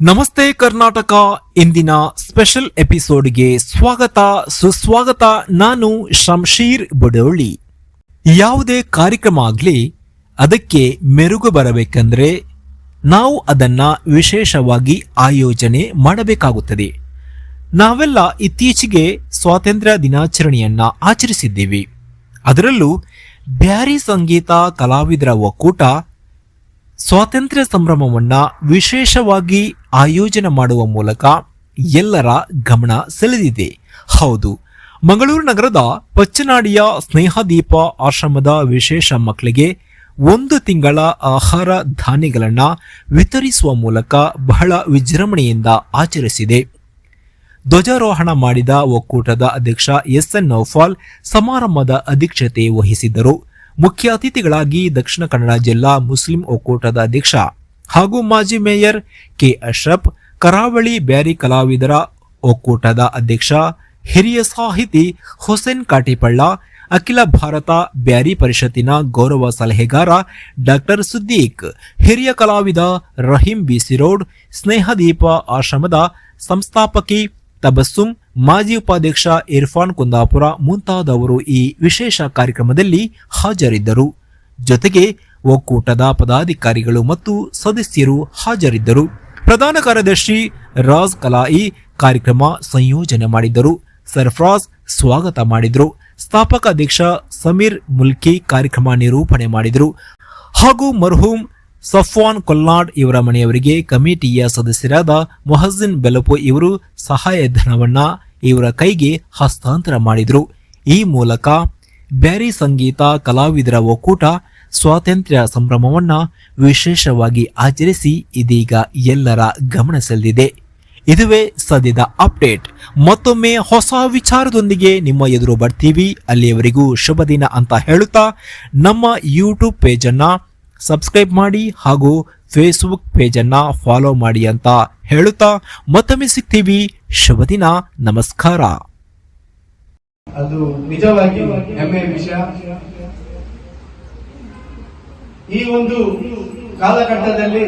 ನಮಸ್ತೆ ಕರ್ನಾಟಕ, ಇಂದಿನ ಸ್ಪೆಷಲ್ ಎಪಿಸೋಡ್ಗೆ ಸ್ವಾಗತ. ಸುಸ್ವಾಗತ, ನಾನು ಶಂಶೀರ್ ಬುಡೋಳಿ ಯಾವುದೇ ಕಾರ್ಯಕ್ರಮ ಆಗಲಿ, ಅದಕ್ಕೆ ಮೆರುಗು ಬರಬೇಕಂದ್ರೆ ನಾವು ಅದನ್ನ ವಿಶೇಷವಾಗಿ ಆಯೋಜನೆ ಮಾಡಬೇಕಾಗುತ್ತದೆ. ನಾವೆಲ್ಲ ಇತ್ತೀಚೆಗೆ ಸ್ವಾತಂತ್ರ್ಯ ದಿನಾಚರಣೆಯನ್ನ ಆಚರಿಸಿದ್ದೀವಿ. ಅದರಲ್ಲೂ ಬ್ಯಾರಿ ಸಂಗೀತ, ಕಲಾವಿದರ ಒಕ್ಕೂಟ, ಸ್ವಾತಂತ್ರ್ಯ ಸಂಭ್ರಮವನ್ನ ವಿಶೇಷವಾಗಿ ಆಯೋಜನೆ ಮಾಡುವ ಮೂಲಕ ಎಲ್ಲರ ಗಮನ ಸೆಳೆದಿದೆ. ಹೌದು, ಮಂಗಳೂರು ನಗರದ ಪಚ್ಚನಾಡಿಯ ಸ್ನೇಹದೀಪ ಆಶ್ರಮದ ವಿಶೇಷ ಮಕ್ಕಳಿಗೆ ಒಂದು ತಿಂಗಳ ಆಹಾರ ಧಾನ್ಯಗಳನ್ನು ವಿತರಿಸುವ ಮೂಲಕ ಬಹಳ ವಿಜೃಂಭಣೆಯಿಂದ ಆಚರಿಸಿದೆ. ಧ್ವಜಾರೋಹಣ ಮಾಡಿದ ಒಕ್ಕೂಟದ ಅಧ್ಯಕ್ಷ ಎಸ್ ಎನ್ ನೌಫಾಲ್ ಸಮಾರಂಭದ ಅಧ್ಯಕ್ಷತೆ ವಹಿಸಿದ್ದರು. ಮುಖ್ಯ ಅತಿಥಿಗಳಾಗಿ ದಕ್ಷಿಣ ಕನ್ನಡ ಜಿಲ್ಲಾ ಮುಸ್ಲಿಂ ಒಕ್ಕೂಟದ ಅಧ್ಯಕ್ಷ ಹಾಗೂ ಮಾಜಿ ಮೇಯರ್ ಕೆ ಅಶ್ರಫ್, ಕರಾವಳಿ ಬ್ಯಾರಿ ಕಲಾವಿದರ ಒಕ್ಕೂಟದ ಅಧ್ಯಕ್ಷ ಹಿರಿಯ ಸಾಹಿತಿ ಹುಸೇನ್ ಕಾಟಿಪಳ್ಳ, ಅಖಿಲ ಭಾರತ ಬ್ಯಾರಿ ಪರಿಷತ್ತಿನ ಗೌರವ ಸಲಹೆಗಾರ ಡಾಕ್ಟರ್ ಸುದ್ದೀಕ್, ಹಿರಿಯ ಕಲಾವಿದ ರಹೀಂ ಬಿಸಿರೋಡ್ ಸ್ನೇಹದೀಪ ಆಶ್ರಮದ ಸಂಸ್ಥಾಪಕಿ ತಬಸ್ಸುಂ, ಮಾಜಿ ಉಪಾಧ್ಯಕ್ಷ ಇರ್ಫಾನ್ ಕುಂದಾಪುರ ಮುಂತಾದವರು ಈ ವಿಶೇಷ ಕಾರ್ಯಕ್ರಮದಲ್ಲಿ ಹಾಜರಿದ್ದರು. ಜೊತೆಗೆ ಒಕ್ಕೂಟದ ಪದಾಧಿಕಾರಿಗಳು ಮತ್ತು ಸದಸ್ಯರು ಹಾಜರಿದ್ದರು. ಪ್ರಧಾನ ಕಾರ್ಯದರ್ಶಿ ರಾಜ್ ಕಲಾಯಿ ಕಾರ್ಯಕ್ರಮ ಸಂಯೋಜನೆ ಮಾಡಿದ್ದರು. ಸರ್ಫ್ರಾಜ್ ಸ್ವಾಗತ ಮಾಡಿದರು. ಸ್ಥಾಪಕ ಅಧ್ಯಕ್ಷ ಸಮೀರ್ ಮುಲ್ಕಿ ಕಾರ್ಯಕ್ರಮ ನಿರೂಪಣೆ ಮಾಡಿದರು. ಹಾಗೂ ಮರ್ಹೂಮ್ ಸಫ್ವಾನ್ ಕೊಲ್ನಾಡ್ ಇವರ ಮನೆಯವರಿಗೆ ಕಮಿಟಿಯ ಸದಸ್ಯರಾದ ಮೊಹಜಿನ್ ಬೆಲಪು ಇವರು ಸಹಾಯಧನವನ್ನ ಇವರ ಕೈಗೆ ಹಸ್ತಾಂತರ ಮಾಡಿದರು. ಈ ಮೂಲಕ ಬ್ಯಾರಿ ಸಂಗೀತ ಕಲಾವಿದರ ಒಕ್ಕೂಟ ಸ್ವಾತಂತ್ರ್ಯ ಸಂಭ್ರಮವನ್ನ ವಿಶೇಷವಾಗಿ ಆಚರಿಸಿ ಇದೀಗ ಎಲ್ಲರ ಗಮನ ಸೆಳೆದಿದೆ. ಇದುವೇ ಸದ್ಯದ ಅಪ್ಡೇಟ್. ಮತ್ತೊಮ್ಮೆ ಹೊಸ ವಿಚಾರದೊಂದಿಗೆ ನಿಮ್ಮ ಎದುರು ಬರ್ತೀವಿ. ಅಲ್ಲಿಯವರೆಗೂ ಶುಭ ದಿನ ಅಂತ ಹೇಳುತ್ತಾ, ನಮ್ಮ ಯೂಟ್ಯೂಬ್ ಪೇಜನ್ನು ಸಬ್ಸ್ಕ್ರೈಬ್ ಮಾಡಿ ಹಾಗೂ ಫೇಸ್ಬುಕ್ ಪೇಜನ್ನು ಫಾಲೋ ಮಾಡಿ ಅಂತ ಹೇಳುತ್ತಾ, ಮತ್ತೊಮ್ಮೆ ಸಿಗ್ತೀವಿ. ಶುಭ ದಿನ. ನಮಸ್ಕಾರ. ಅದು ನಿಜವಾಗಿ ಹೆಮ್ಮೆಯ ವಿಷಯ. ಈ ಒಂದು ಕಾಲಘಟ್ಟದಲ್ಲಿ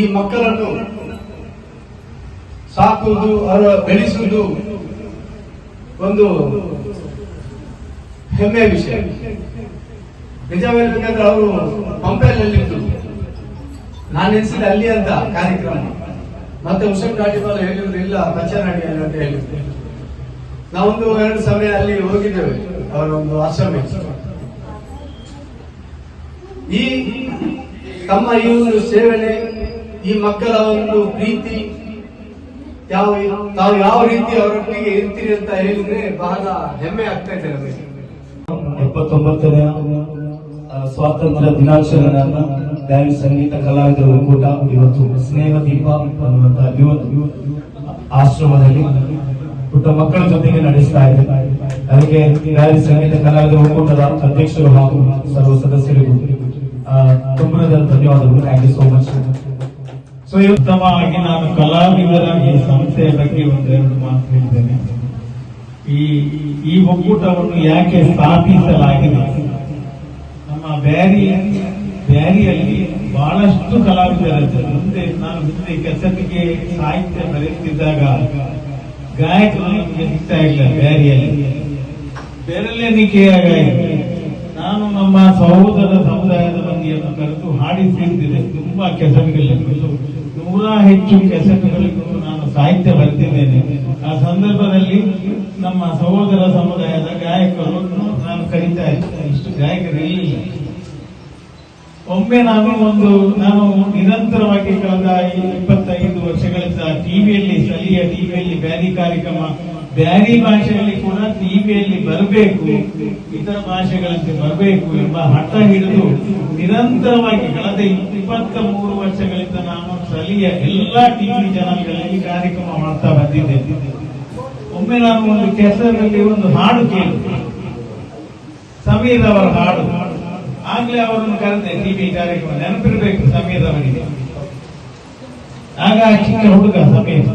ಈ ಮಕ್ಕಳನ್ನು ಸಾಕುವುದು, ಅವರ ಬೆಳೆಸುವುದು ಒಂದು ಹೆಮ್ಮೆಯ ವಿಷಯ. ನಿಜವೇಳ್ಬೇಕಂದ್ರೆ ಅವರು ಪಂಪೆಯಲ್ಲಿದ್ದು ನಾನು ಎನಿಸಿದ ಅಲ್ಲಿ ಅಂತ ಕಾರ್ಯಕ್ರಮ. ಮತ್ತೆ ಹುಷನ್ ಘಾಟಿಪಾಲ ಹೇಳಿದ್ರು, ಇಲ್ಲ ಪಚ್ಚನಾಡಿಯಲ್ಲಿ ಅಂತ ಹೇಳಿದ್ರು. ನಾವೊಂದು ಎರಡು ಸಮಯ ಅಲ್ಲಿ ಹೋಗಿದ್ದೇವೆ ಅವರೊಂದು ಆಶ್ರಮ ಈ ತಮ್ಮ ಈ ಒಂದು ಸೇವನೆ ಈ ಮಕ್ಕಳ ಒಂದು ಪ್ರೀತಿ ಯಾವ ತಾವು ಯಾವ ರೀತಿ ಅವರೊಟ್ಟಿಗೆ ಇರ್ತೀರಿ ಅಂತ ಹೇಳಿದ್ರೆ ಬಹಳ ಹೆಮ್ಮೆ ಆಗ್ತಾ ಇದೆ ನಮಗೆ. ಎಪ್ಪತ್ತೊಂಬತ್ತನೇ ಸ್ವಾತಂತ್ರ್ಯ ದಿನಾಚರಣೆಯನ್ನ ಡ್ಯಾನ್ಸ್ ಸಂಗೀತ ಕಲಾವಿದರ ಒಕ್ಕೂಟ ಇವತ್ತು ಸ್ನೇಹ ದೀಪ ಅನ್ನುವಂತಹ ಆಶ್ರಮದಲ್ಲಿ ಪುಟ್ಟ ಮಕ್ಕಳ ಜೊತೆಗೆ ನಡೆಸ್ತಾ ಇದೆ. ಅದಕ್ಕೆ ಡ್ಯಾನ್ಸ್ ಸಂಗೀತ ಕಲಾವಿದರ ಒಕ್ಕೂಟದ ಅಧ್ಯಕ್ಷರು ಹಾಗೂ ಸರ್ವ ಸದಸ್ಯರಿಗೂ ಆ, ತುಂಬುರದ ಧನ್ಯವಾದಗಳು. Thank you so much so ಉತ್ತಮವಾಗಿ ನಾನು ಕಲಾವಿದರಾಗಿ ಸಂಸ್ಥೆಯ ಬಗ್ಗೆ ಒಂದೆರಡು ಮಾತು ಹೇಳಿದ್ದೇನೆ. ಈ ಈ ಒಕ್ಕೂಟವನ್ನು ಯಾಕೆ ಸ್ಥಾಪಿಸಲಾಗಿದೆ? ನಮ್ಮ ಬ್ಯಾರಿ ಬ್ಯಾರಿಯಲ್ಲಿ ಬಹಳಷ್ಟು ಕಲಾವಿದರಿದ್ದರು. ಮುಂದೆ ನಾನು ಮುಂದೆ ಕೆಸರಿಗೆ ಸಾಹಿತ್ಯ ಬರೆಯುತ್ತಿದ್ದಾಗ ಗಾಯಕರು ನಮಗೆ ಸಿಗ್ತಾ ಇಲ್ಲ ಬ್ಯಾರಿಯಲ್ಲಿ. ಬೆರಳೆಣಿಕೆಯಾಗಿ. ನಾನು ನಮ್ಮ ಸಹೋದರ ಸಮುದಾಯದ ಮಂದಿಯನ್ನು ಕರೆದು ಹಾಡಿಸಿದ್ದೇನೆ ತುಂಬಾ ಕೆಸರುಗಳಿಗೂ ನೂರ ಹೆಚ್ಚು ಕೆಸರುಗಳಿಗೂ ನಾನು ಸಾಹಿತ್ಯ ಬರೆದಿದ್ದೇನೆ. ಆ ಸಂದರ್ಭದಲ್ಲಿ ನಮ್ಮ ಸಹೋದರ ಸಮುದಾಯದ ಗಾಯಕರು ನಾನು ಕರೀತಾ ಇದ್ದೇನೆ ಇಷ್ಟು ಗಾಯಕರು ಒಮ್ಮೆ ನಾನು ಒಂದು, ನಾನು ನಿರಂತರವಾಗಿ ಕಳೆದ ಇಪ್ಪತ್ತೈದು ವರ್ಷಗಳಿಂದ ಟಿವಿಯಲ್ಲಿ ಸ್ಥಳೀಯ ಟಿವಿಯಲ್ಲಿ ಬ್ಯಾರಿ ಕಾರ್ಯಕ್ರಮ ಬ್ಯಾರಿ ಭಾಷೆಯಲ್ಲಿ ಕೂಡ ಟಿವಿಯಲ್ಲಿ ಬರಬೇಕು, ಇತರ ಭಾಷೆಗಳಂತೆ ಬರಬೇಕು ಎಂಬ ಹಠ ಹಿಡಿದು ನಿರಂತರವಾಗಿ ಕಳೆದ ಇಪ್ಪತ್ತ ಮೂರು ವರ್ಷಗಳಿಂದ ನಾನು ಸ್ಥಳೀಯ ಎಲ್ಲಾ ಟಿವಿ ಚಾನಲ್ಗಳಲ್ಲಿ ಕಾರ್ಯಕ್ರಮ ಮಾಡ್ತಾ ಬಂದಿದ್ದೆ. ಒಮ್ಮೆ ನಾನು ಒಂದು ಕೆಸರಲ್ಲಿ ಒಂದು ಹಾಡು ಕೇಳಿದೆ. ಸಮೀರ್ ಅವರ ಹಾಡು. ಆಗ್ಲೇ ಅವರನ್ನು ಕರೆದೆ, ಟಿವಿ ಕಾರ್ಯಕ್ರಮ ನೆನಪಿರ್ಬೇಕು ಸಮೀರ್ ಅವರಿಗೆ. ಆಗ ಚಿಕ್ಕ ಹುಡುಗ ಸಮೀರ್.